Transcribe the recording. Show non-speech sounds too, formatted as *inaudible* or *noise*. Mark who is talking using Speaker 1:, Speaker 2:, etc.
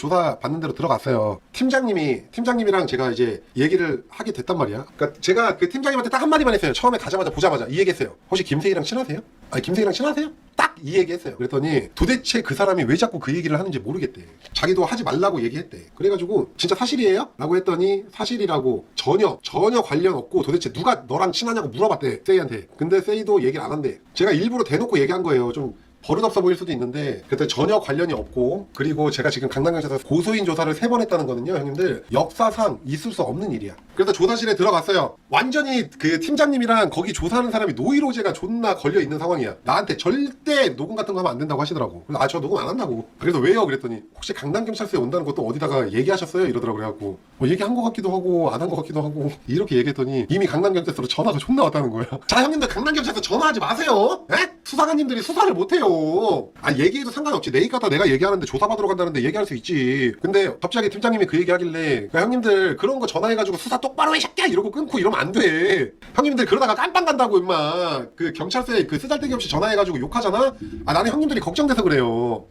Speaker 1: 조사 받는 대로 들어갔어요. 팀장님이 팀장님이랑 제가 이제 얘기를 하게 됐단 말이야. 그러니까 제가 그 팀장님한테 딱 한마디만 했어요. 처음에 가자마자 보자마자 이 얘기했어요. 혹시 김세희랑 친하세요? 아니 김세희랑 친하세요? 딱 이 얘기했어요. 그랬더니 도대체 그 사람이 왜 자꾸 그 얘기를 하는지 모르겠대. 자기도 하지 말라고 얘기했대. 그래가지고 진짜 사실이에요? 라고 했더니 사실이라고 전혀 전혀 관련 없고 도대체 누가 너랑 친하냐고 물어봤대 세이한테. 근데 세이도 얘기를 안 한대. 제가 일부러 대놓고 얘기한 거예요. 좀 버릇없어 보일 수도 있는데 그때 전혀 관련이 없고 그리고 제가 지금 강남경찰서 고소인 조사를 세 번 했다는 거는요 형님들 역사상 있을 수 없는 일이야 그래서 조사실에 들어갔어요. 완전히 그 팀장님이랑 거기 조사하는 사람이 노이로제가 존나 걸려 있는 상황이야. 나한테 절대 녹음 같은 거 하면 안 된다고 하시더라고. 그래서 아저 녹음 안 한다고. 그래서 왜요? 그랬더니 혹시 강남 경찰서에 온다는 것도 어디다가 얘기하셨어요? 이러더라고 그래갖고 뭐 얘기한 것 같기도 하고 안 한 것 같기도 하고 *laughs* 이렇게 얘기했더니 이미 강남 경찰서로 전화가 존나 왔다는 거야. *laughs* 자 형님들 강남 경찰서 전화하지 마세요. 에? 수사관님들이 수사를 못해요. 아 얘기해도 상관없지. 내일 갔다 내가 얘기하는데 조사받으러 간다는데 얘기할 수 있지. 근데 갑자기 팀장님이 그 얘기하길래 야, 형님들 그런 거 전화해가지고 수사 똑바로 해 새끼야! 이러고 끊고 이러면 안 돼. 형님들 그러다가 깜빵 간다고 임마. 그 경찰서에 그 쓰잘데기 없이 전화해가지고 욕하잖아? 아 나는 형님들이 걱정돼서 그래요